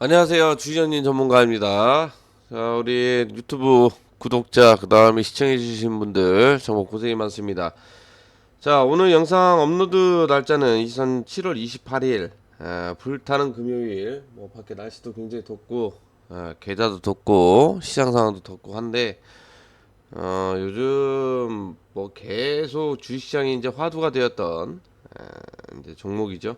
안녕하세요. 주전님 전문가입니다. 자, 우리 유튜브 구독자, 그 다음에 시청해주신 분들 정말 고생이 많습니다. 자, 오늘 영상 업로드 날짜는 2007월 28일, 아, 불타는 금요일. 뭐, 밖에 날씨도 굉장히 덥고, 아, 계좌도 덥고, 시장 상황도 덥고 한데, 어, 요즘 뭐 계속 주식시장이 이제 화두가 되었던, 아, 이제 종목이죠.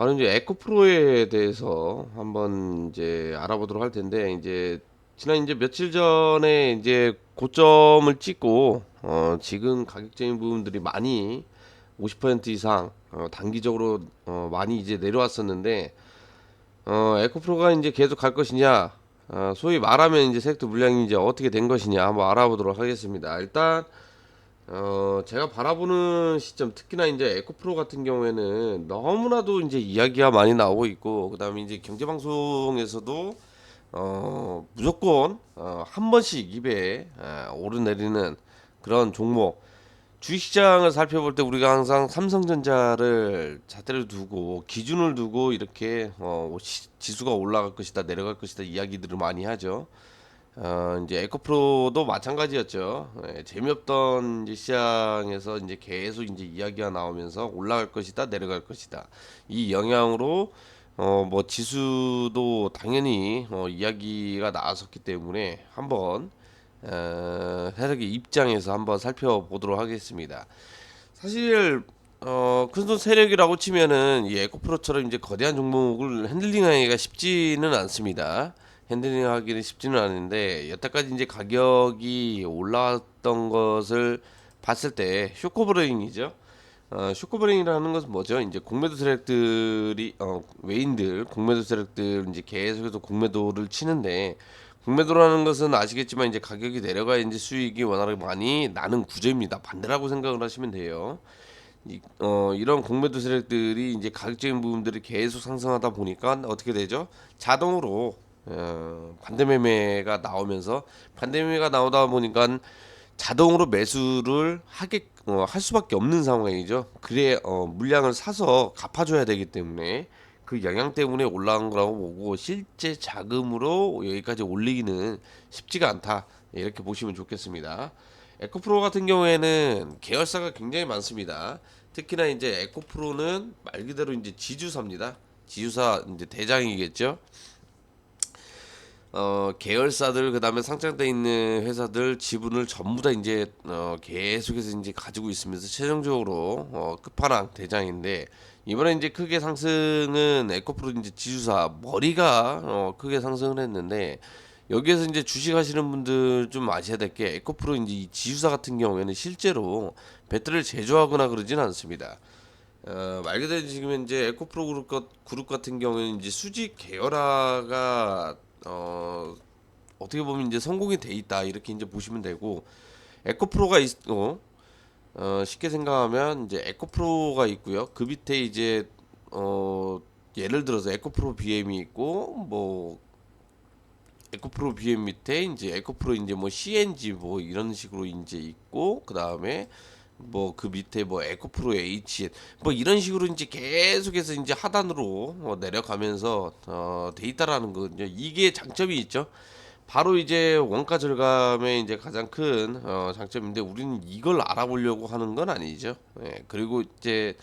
바로 이제 에코프로에 대해서 한번 이제 알아보도록 할 텐데 이제 지난 이제 며칠 전에 이제 고점을 찍고 어 지금 가격적인 부분들이 많이 50% 이상 어 단기적으로 어 많이 이제 내려왔었는데 어 에코프로가 이제 계속 갈 것이냐 어 소위 말하면 이제 섹터 물량이 이제 어떻게 된 것이냐 한번 알아보도록 하겠습니다. 일단 어, 제가 바라보는 시점, 특히나 이제 에코프로 같은 경우에는 너무나도 이제 이야기가 많이 나오고 있고, 그 다음에 이제 경제방송에서도, 어, 무조건, 어, 한 번씩 입에, 아, 오르내리는 그런 종목. 주식시장을 살펴볼 때 우리가 항상 삼성전자를 잣대를 두고, 기준을 두고 이렇게, 어, 시- 지수가 올라갈 것이다, 내려갈 것이다 이야기들을 많이 하죠. 어, 이제 에코프로도 마찬가지였죠. 예, 재미없던 이제 시장에서 이제 계속 이제 이야기가 나오면서 올라갈 것이다, 내려갈 것이다. 이 영향으로 어, 뭐 지수도 당연히 어, 이야기가 나왔었기 때문에 한번 어, 세력의 입장에서 한번 살펴보도록 하겠습니다. 사실 어, 큰손 세력이라고 치면은 이 에코프로처럼 이제 거대한 종목을 핸들링하기가 쉽지는 않습니다. 핸들링하기는 쉽지는 않은데 여태까지 이제 가격이 올라왔던 것을 봤을 때 쇼커브레인이죠. 어, 쇼커브레인이라는 것은 뭐죠? 이제 공매도 세력들이 어, 외인들 공매도 세력들 이제 계속해서 공매도를 치는데 공매도라는 것은 아시겠지만 이제 가격이 내려가야 이제 수익이 워낙 많이 나는 구조입니다. 반대라고 생각을 하시면 돼요. 이, 어, 이런 공매도 세력들이 이제 가격적인 부분들이 계속 상승하다 보니까 어떻게 되죠? 자동으로 어, 반대 매매가 나오면서 반대 매매가 나오다 보니까 자동으로 매수를 하게 어, 할 수밖에 없는 상황이죠. 그래 어, 물량을 사서 갚아줘야 되기 때문에 그 영향 때문에 올라간 거라고 보고 실제 자금으로 여기까지 올리기는 쉽지가 않다 이렇게 보시면 좋겠습니다. 에코프로 같은 경우에는 계열사가 굉장히 많습니다. 특히나 이제 에코프로는 말 그대로 이제 지주사입니다. 지주사 이제 대장이겠죠. 어, 계열사들 그다음에 상장돼 있는 회사들 지분을 전부 다 이제 어, 계속해서 이제 가지고 있으면서 최종적으로 어, 끝판왕 대장인데 이번에 이제 크게 상승은 에코프로 이제 지주사 머리가 어, 크게 상승을 했는데 여기에서 이제 주식 하시는 분들 좀 아셔야 될 게 에코프로 이제 이 지주사 같은 경우에는 실제로 배터리를 제조하거나 그러지는 않습니다. 어, 말 그대로 지금 이제 에코프로 그룹, 것- 그룹 같은 경우에는 이제 수직 계열화가 어, 어떻게 보면 이제 성공이 돼 있다 이렇게 이제 보시면 되고 에코프로가 있고 어, 쉽게 생각하면 이제 에코프로가 있고요. 그 밑에 이제 어, 예를 들어서 에코프로 BM이 있고 뭐 에코프로 BM 밑에 이제 에코프로 이제 뭐 CNG 뭐 이런 식으로 이제 있고 그 다음에 뭐 그 밑에 뭐 에코프로 HN 뭐 이런 식으로 이제 계속해서 이제 하단으로 어, 내려가면서 어, 돼 있다라는 거죠. 이게 장점이 있죠. 바로 이제 원가 절감의 이제 가장 큰 어, 장점인데 우리는 이걸 알아보려고 하는 건 아니죠. 예, 그리고 이제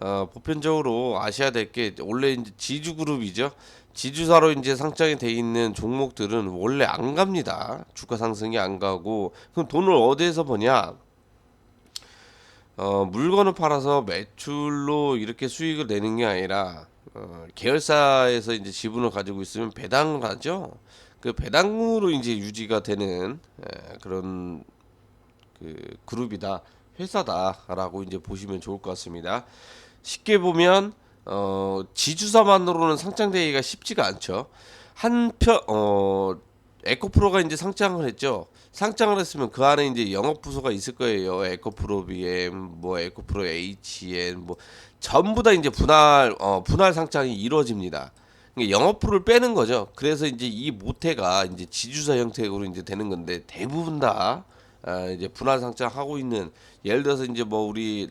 어, 보편적으로 아셔야 될 게 원래 이제 지주 그룹이죠. 지주사로 이제 상장이 돼 있는 종목들은 원래 안 갑니다. 주가 상승이 안 가고 그럼 돈을 어디에서 버냐? 어, 물건을 팔아서 매출로 이렇게 수익을 내는 게 아니라 어, 계열사에서 이제 지분을 가지고 있으면 배당을 하죠. 그 배당으로 이제 유지가 되는 에, 그런 그 그룹이다, 회사다라고 이제 보시면 좋을 것 같습니다. 쉽게 보면 어, 지주사만으로는 상장되기가 쉽지가 않죠. 한편 어, 에코프로가 이제 상장을 했죠. 상장을 했으면 그 안에 이제 영업 부서가 있을 거예요. 에코프로 BM, 뭐 에코프로 HN, 뭐 전부 다 이제 분할 어, 분할 상장이 이루어집니다. 그러니까 영업부를 빼는 거죠. 그래서 이제 이 모태가 이제 지주사 형태로 이제 되는 건데 대부분 다 아, 이제 분할 상장하고 있는 예를 들어서 이제 뭐 우리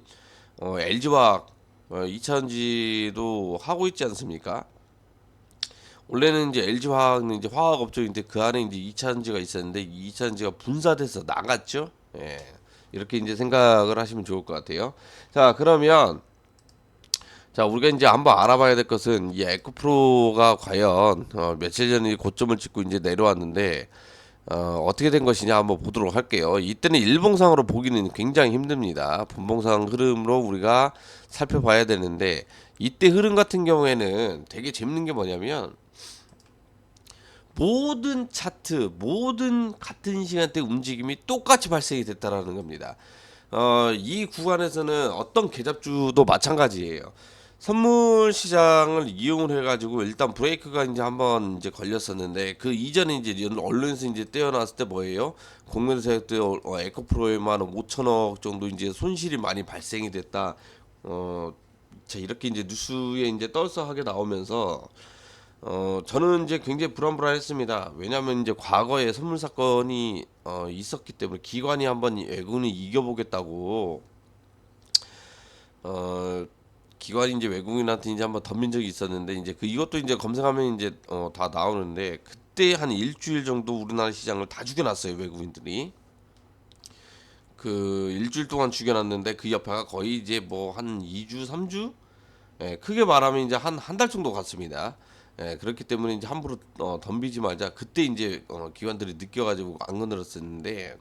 어, LG화학 어, 이차전지도 하고 있지 않습니까? 원래는 이제 LG 화학은 이제 화학 업종인데 그 안에 이제 2차전지가 있었는데 이 2차전지가 분사돼서 나갔죠. 예. 이렇게 이제 생각을 하시면 좋을 것 같아요. 자, 그러면 자, 우리가 이제 한번 알아봐야 될 것은 이 에코프로가 과연 어, 며칠 전에 고점을 찍고 이제 내려왔는데 어, 어떻게 된 것이냐 한번 보도록 할게요. 이때는 일봉상으로 보기는 굉장히 힘듭니다. 분봉상 흐름으로 우리가 살펴봐야 되는데 이때 흐름 같은 경우에는 되게 재밌는 게 뭐냐면 모든 차트, 모든 같은 시간대 움직임이 똑같이 발생이 됐다라는 겁니다. 어, 이 구간에서는 어떤 계잡주도 마찬가지예요. 선물 시장을 이용을 해가지고 일단 브레이크가 이제 한번 이제 걸렸었는데 그 이전에 이제 언론에서 이제 떼어놨을 때 뭐예요? 공매도 때 어, 에코프로에만 5천억 정도 이제 손실이 많이 발생이 됐다. 어, 자 이렇게 이제 뉴스에 이제 떨서하게 나오면서 어 저는 이제 굉장히 불안불안했습니다. 왜냐하면 이제 과거에 선물 사건이 어 있었기 때문에 기관이 한번 외국인을 이겨보겠다고 어 기관이 이제 외국인한테 이제 한번 덤빈 적이 있었는데 이제 그 이것도 이제 검색하면 이제 어 다 나오는데 그때 한 일주일 정도 우리나라 시장을 다 죽여놨어요 외국인들이. 그 일주일 동안 죽여놨는데 그 여파가 거의 이제 뭐 한 2주, 3주? 예, 크게 말하면 이제 한 한 달 정도 갔습니다. 예, 그렇기 때문에 이제 함부로 어, 덤비지 말자. 그때 이제 어, 기관들이 느껴가지고 안 건드렸었는데,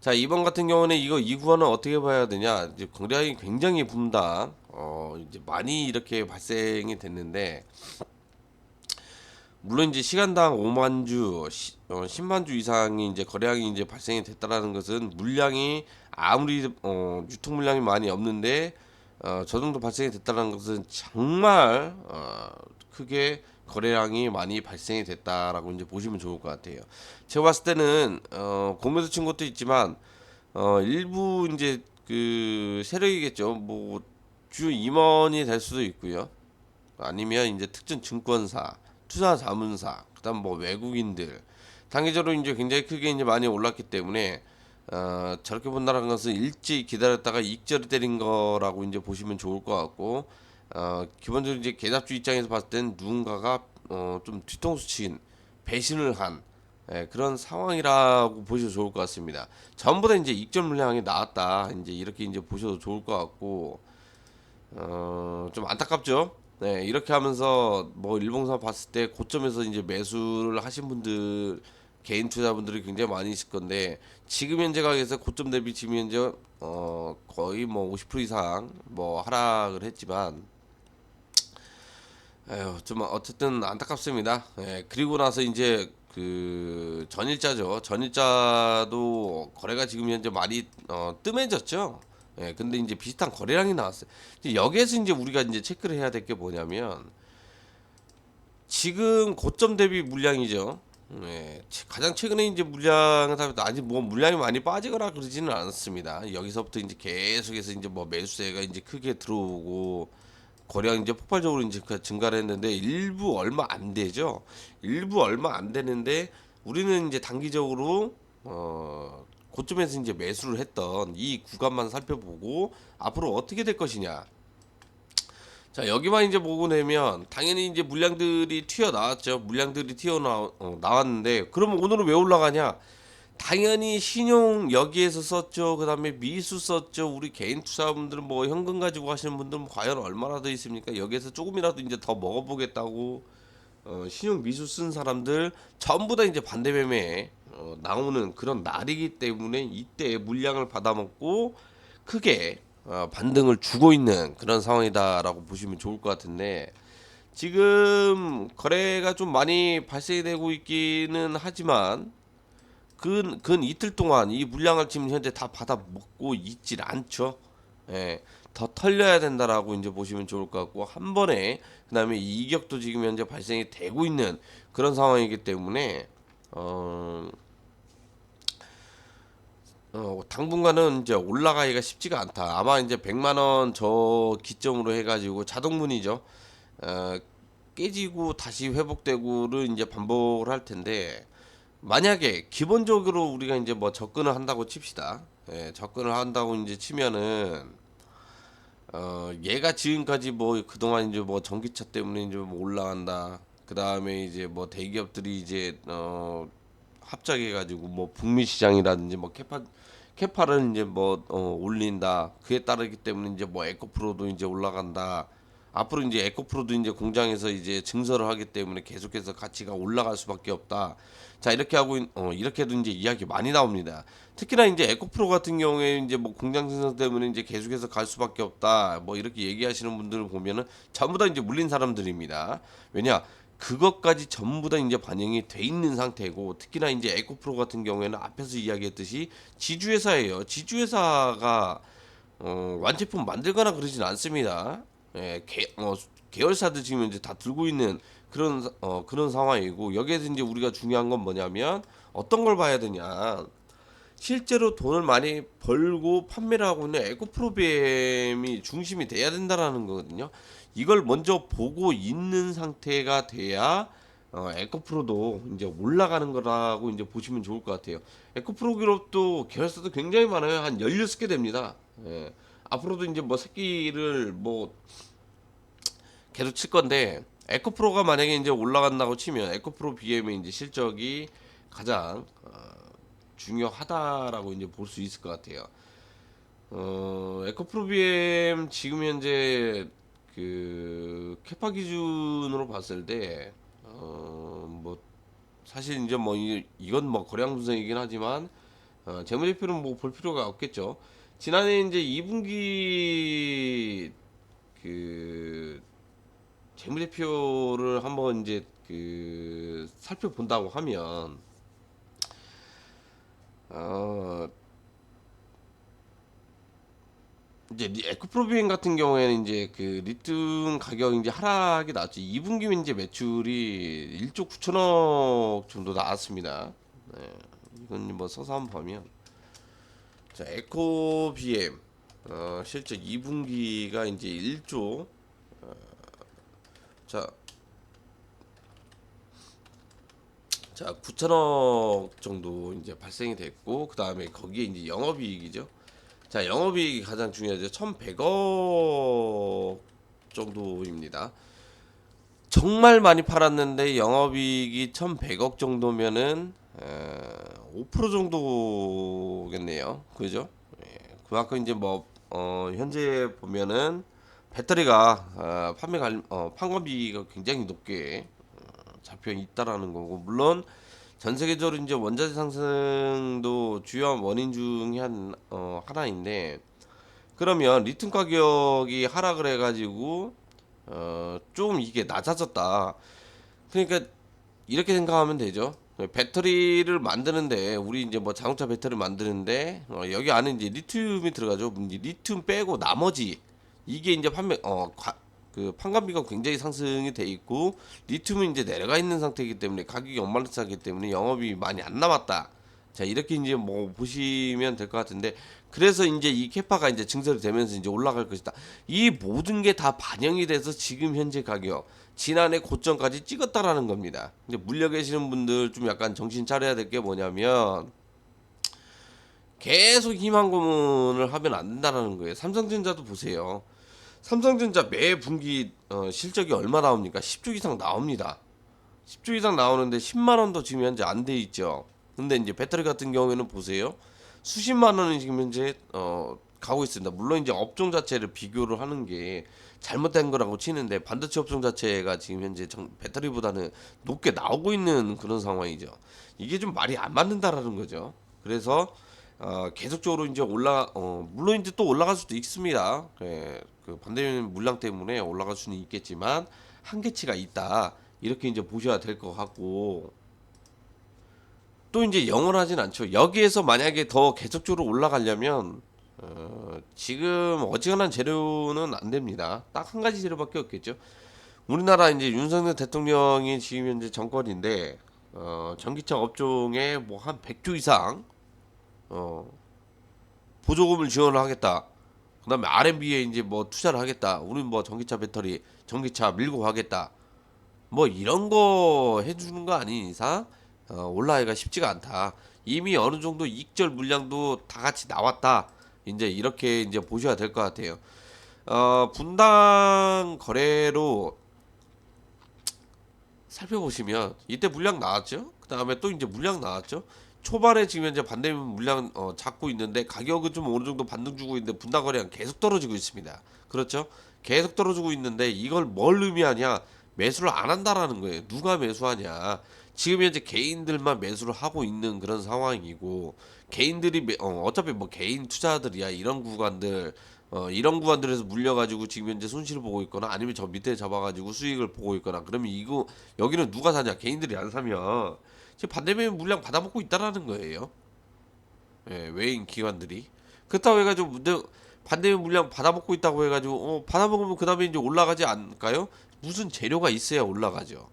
자 이번 같은 경우는 이거 이 구간은 어떻게 봐야 되냐? 이제 거래량이 굉장히 분당, 어 이제 많이 이렇게 발생이 됐는데, 물론 이제 시간당 5만 주, 시, 어, 10만 주 이상이 이제 거래량이 이제 발생이 됐다라는 것은 물량이 아무리 어, 유통 물량이 많이 없는데 어, 저 정도 발생이 됐다는 것은 정말 어, 크게 거래량이 많이 발생이 됐다라고 이제 보시면 좋을 것 같아요. 제가 봤을 때는 어, 공매도 친 것도 있지만 어, 일부 이제 그 세력이겠죠. 뭐주 임원이 될 수도 있고요. 아니면 이제 특정 증권사, 투자 자문사, 그다음 뭐 외국인들 단기적으로 이제 굉장히 크게 이제 많이 올랐기 때문에 어, 저렇게 본다는 것은 일찍 기다렸다가 익절을 때린 거라고 이제 보시면 좋을 것 같고 어, 기본적으로 이제 계좌주 입장에서 봤을 땐 누군가가 어, 좀 뒤통수 친 배신을 한 예, 그런 상황이라고 보셔도 좋을 것 같습니다. 전부 다 이제 익절 물량이 나왔다. 이제 이렇게 이제 보셔도 좋을 것 같고 어, 좀 안타깝죠. 네, 이렇게 하면서 뭐 일봉사 봤을 때 고점에서 이제 매수를 하신 분들 개인 투자분들이 굉장히 많이 있을 건데 지금 현재 가격에서 고점 대비 지금 현재 어 거의 뭐 50% 이상 뭐 하락을 했지만 에휴 좀 어쨌든 안타깝습니다. 예, 그리고 나서 이제 그 전일자죠. 전일자도 거래가 지금 현재 많이 어, 뜸해졌죠. 예, 근데 이제 비슷한 거래량이 나왔어요. 이제 여기에서 이제 우리가 이제 체크를 해야 될 게 뭐냐면 지금 고점 대비 물량이죠. 예, 최- 가장 최근에 이제 물량을 다 아직 뭐 물량이 많이 빠지거나 그러지는 않았습니다. 여기서부터 이제 계속해서 이제 뭐 매수세가 이제 크게 들어오고 거래량 이제 폭발적으로 이제 그 증가를 했는데 일부 얼마 안 되죠. 일부 얼마 안 되는데 우리는 이제 단기적으로 어 고점에서 이제 매수를 했던 이 구간만 살펴보고 앞으로 어떻게 될 것이냐. 자 여기만 이제 보고 내면 당연히 이제 물량들이 튀어 나왔죠. 물량들이 튀어 나, 어, 나왔는데 그러면 오늘은 왜 올라가냐? 당연히 신용 여기에서 썼죠. 그다음에 미수 썼죠. 우리 개인 투자분들은 뭐 현금 가지고 하시는 분들은 과연 얼마나 더 있습니까? 여기에서 조금이라도 이제 더 먹어보겠다고 어, 신용 미수 쓴 사람들 전부 다 이제 반대 매매에 어, 나오는 그런 날이기 때문에 이때 물량을 받아먹고 크게 어, 반등을 주고 있는 그런 상황이다라고 보시면 좋을 것 같은데 지금 거래가 좀 많이 발생이 되고 있기는 하지만 근, 근 이틀 동안 이 물량을 지금 현재 다 받아 먹고 있질 않죠. 예, 더 털려야 된다라고 이제 보시면 좋을 것 같고 한 번에 그다음에 이격도 지금 현재 발생이 되고 있는 그런 상황이기 때문에 어, 어 당분간은 이제 올라가기가 쉽지가 않다. 아마 이제 100만 원 저 기점으로 해 가지고 자동문이죠. 어, 깨지고 다시 회복되고를 이제 반복을 할 텐데 만약에 기본적으로 우리가 이제 뭐 접근을 한다고 칩시다. 예, 접근을 한다고 이제 치면은 어 얘가 지금까지 뭐 그동안 이제 뭐 전기차 때문에 이제 뭐 올라간다. 그 다음에 이제 뭐 대기업들이 이제 어 합작해가지고 뭐 북미 시장이라든지 뭐 캐파 캐파를 이제 뭐 어, 올린다. 그에 따르기 때문에 이제 뭐 에코프로도 이제 올라간다. 앞으로 이제 에코프로도 이제 공장에서 이제 증설을 하기 때문에 계속해서 가치가 올라갈 수밖에 없다. 자 이렇게 하고 있- 어, 이렇게도 이제 이야기 많이 나옵니다. 특히나 이제 에코프로 같은 경우에 이제 뭐 공장 증설 때문에 이제 계속해서 갈 수밖에 없다. 뭐 이렇게 얘기하시는 분들을 보면은 전부 다 이제 물린 사람들입니다. 왜냐? 그것까지 전부 다 이제 반영이 돼 있는 상태고 특히나 이제 에코프로 같은 경우에는 앞에서 이야기했듯이 지주회사예요. 지주회사가 어, 완제품 만들거나 그러진 않습니다. 예, 개, 어, 계열사들 지금 이제 다 들고 있는 그런 사- 어, 그런 상황이고 여기에서 이제 우리가 중요한 건 뭐냐면 어떤 걸 봐야 되냐. 실제로 돈을 많이 벌고 판매를 하고 있는 에코 프로비엠이 중심이 돼야 된다라는 거거든요. 이걸 먼저 보고 있는 상태가 돼야 어, 에코프로도 이제 올라가는 거라고 이제 보시면 좋을 것 같아요. 에코프로 기업도 계열사도 굉장히 많아요. 한 16개 됩니다. 예. 앞으로도 이제 뭐 새끼를 뭐 계속 칠 건데 에코프로가 만약에 이제 올라간다고 치면 에코프로 BM의 이제 실적이 가장 어, 중요하다라고 이제 볼 수 있을 것 같아요. 어, 에코프로 BM 지금 현재 그 캐파 기준으로 봤을 때 어, 뭐 사실 이제 뭐 이, 이건 뭐 거래량 분석이긴 하지만 어, 재무제표는 뭐 볼 필요가 없겠죠. 지난해 이제 2분기 그 재무제표를 한번 이제 그 살펴본다고 하면 어 이제 리- 에코프로비엔 같은 경우에는 이제 그 리튬 가격 이제 하락이 나왔죠. 2분기 이제 매출이 1조 9천억 정도 나왔습니다. 네. 이건 뭐 서서 한번 보면 자 에코 BM 어, 실제 2분기가 이제 1조 어, 자, 자 9천억 정도 이제 발생이 됐고 그 다음에 거기에 이제 영업이익이죠. 자 영업이익이 가장 중요하죠. 1,100억 정도입니다. 정말 많이 팔았는데 영업이익이 1,100억 정도면은 어, 5% 정도겠네요. 그죠? 예, 그만큼 이제 뭐 어, 현재 보면은 배터리가 어, 판매 관 어, 판관비가 굉장히 높게 어, 잡혀 있다라는 거고 물론 전 세계적으로 이제 원자재 상승도 주요한 원인 중에 한 어, 하나인데 그러면 리튬 가격이 하락을 해가지고 어, 좀 이게 낮아졌다. 그러니까 이렇게 생각하면 되죠. 배터리를 만드는데 우리 이제 뭐 자동차 배터리 만드는데 어, 여기 안에 이제 리튬이 들어가죠. 리튬 빼고 나머지 이게 이제 판매 어그 판관비가 굉장히 상승이 돼 있고 리튬은 이제 내려가 있는 상태이기 때문에 가격이 엉망진창이기 때문에 영업이 많이 안 남았다. 자 이렇게 이제 뭐 보시면 될 것 같은데 그래서 이제 이 캐파가 이제 증설이 되면서 이제 올라갈 것이다. 이 모든 게 다 반영이 돼서 지금 현재 가격 지난해 고점까지 찍었다라는 겁니다. 근데 물려 계시는 분들 좀 약간 정신 차려야 될 게 뭐냐면 계속 희망 고문을 하면 안 된다라는 거예요. 삼성전자도 보세요. 삼성전자 매 분기 어, 실적이 얼마 나옵니까? 10조 이상 나옵니다. 10조 이상 나오는데 10만 원도 지금 현재 안 돼 있죠. 근데 이제 배터리 같은 경우에는 보세요. 수십만 원이 지금 현재 어, 가고 있습니다. 물론 이제 업종 자체를 비교를 하는 게 잘못된 거라고 치는데 반도체 업종 자체가 지금 현재 정- 배터리보다는 높게 나오고 있는 그런 상황이죠. 이게 좀 말이 안 맞는다라는 거죠. 그래서 어, 계속적으로 이제 올라 어, 물론 이제 또 올라갈 수도 있습니다. 예, 그 반대 물량 때문에 올라갈 수는 있겠지만 한계치가 있다. 이렇게 이제 보셔야 될 것 같고 또 이제 영원하진 않죠. 여기에서 만약에 더 계속적으로 올라가려면 어, 지금 어지간한 재료는 안 됩니다. 딱 한 가지 재료밖에 없겠죠. 우리나라 이제 윤석열 대통령이 지금 현재 정권인데 어, 전기차 업종에 뭐 한 100조 이상 어, 보조금을 지원을 하겠다. 그다음에 R&B에 이제 뭐 투자를 하겠다. 우리는 뭐 전기차 배터리, 전기차 밀고 가겠다. 뭐 이런 거 해주는 거 아닌 이상 어, 올라가기가 쉽지가 않다. 이미 어느 정도 익절 물량도 다 같이 나왔다. 이제 이렇게 이제 보셔야 될 것 같아요. 어, 분당 거래로 살펴보시면 이때 물량 나왔죠. 그 다음에 또 이제 물량 나왔죠. 초반에 지금 현재 반대면 물량 어, 잡고 있는데 가격은 좀 어느 정도 반등 주고 있는데 분당 거래량 계속 떨어지고 있습니다. 그렇죠? 계속 떨어지고 있는데 이걸 뭘 의미하냐? 매수를 안 한다라는 거예요. 누가 매수하냐? 지금 현재 개인들만 매수를 하고 있는 그런 상황이고 개인들이 매- 어, 어차피 뭐 개인 투자들이야 이런 구간들 어, 이런 구간들에서 물려가지고 지금 현재 손실을 보고 있거나 아니면 저 밑에 잡아가지고 수익을 보고 있거나 그러면 이거 여기는 누가 사냐 개인들이 안 사면 지금 반대면 물량 받아먹고 있다라는 거예요. 예, 외인 기관들이 그렇다고 해가지고 문제 반대면 물량 받아먹고 있다고 해가지고 어 받아먹으면 그 다음에 이제 올라가지 않을까요? 무슨 재료가 있어야 올라가죠.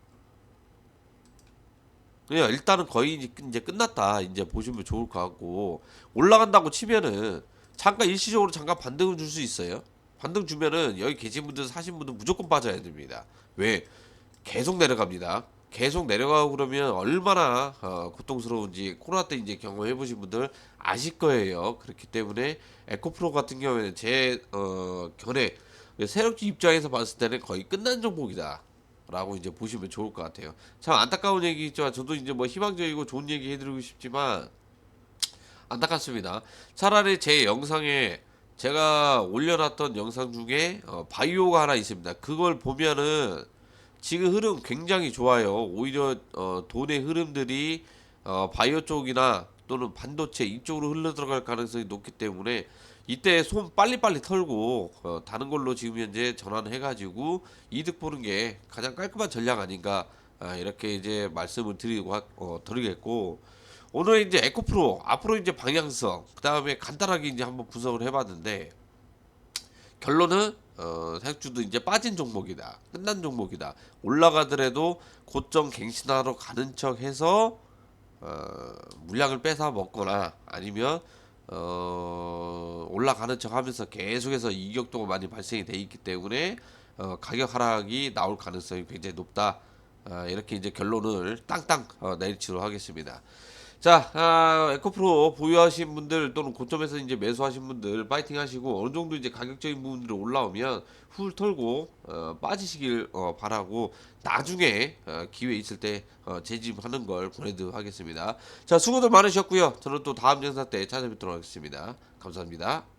그냥 일단은 거의 이제 끝났다 이제 보시면 좋을 것 같고 올라간다고 치면은 잠깐 일시적으로 잠깐 반등을 줄 수 있어요. 반등 주면은 여기 계신 분들 사신 분들 무조건 빠져야 됩니다. 왜? 계속 내려갑니다. 계속 내려가고 그러면 얼마나 어, 고통스러운지 코로나 때 이제 경험해 보신 분들 아실 거예요. 그렇기 때문에 에코프로 같은 경우에는 제 어, 견해 세력주 입장에서 봤을 때는 거의 끝난 종목이다. 라고 이제 보시면 좋을 것 같아요. 참 안타까운 얘기지만 저도 이제 뭐 희망적이고 좋은 얘기 해드리고 싶지만 안타깝습니다. 차라리 제 영상에 제가 올려놨던 영상 중에 어, 바이오가 하나 있습니다. 그걸 보면은 지금 흐름 굉장히 좋아요. 오히려 어, 돈의 흐름들이 어, 바이오 쪽이나 또는 반도체 이쪽으로 흘러 들어갈 가능성이 높기 때문에 이때 손 빨리빨리 털고 어, 다른 걸로 지금 현재 전환해가지고 이득 보는 게 가장 깔끔한 전략 아닌가 아, 이렇게 이제 말씀을 드리고 하- 어, 드리겠고 오늘 이제 에코프로 앞으로 이제 방향성 그 다음에 간단하게 이제 한번 분석을 해봤는데 결론은 어, 사육주도 이제 빠진 종목이다. 끝난 종목이다. 올라가더라도 고점 갱신하러 가는 척 해서 어, 물량을 뺏어 먹거나 아니면 어, 올라가는 척 하면서 계속해서 이격도가 많이 발생이 돼 있기 때문에 어, 가격 하락이 나올 가능성이 굉장히 높다. 아, 이렇게 이제 결론을 땅땅 어, 내리치도록 하겠습니다. 자, 아, 에코프로 보유하신 분들 또는 고점에서 이제 매수하신 분들 파이팅 하시고 어느 정도 이제 가격적인 부분들이 올라오면 훌 털고 어, 빠지시길 어, 바라고 나중에 어, 기회 있을 때 어, 재집하는 걸 보내드리도록 하겠습니다. 자, 수고들 많으셨고요. 저는 또 다음 영상 때 찾아뵙도록 하겠습니다. 감사합니다.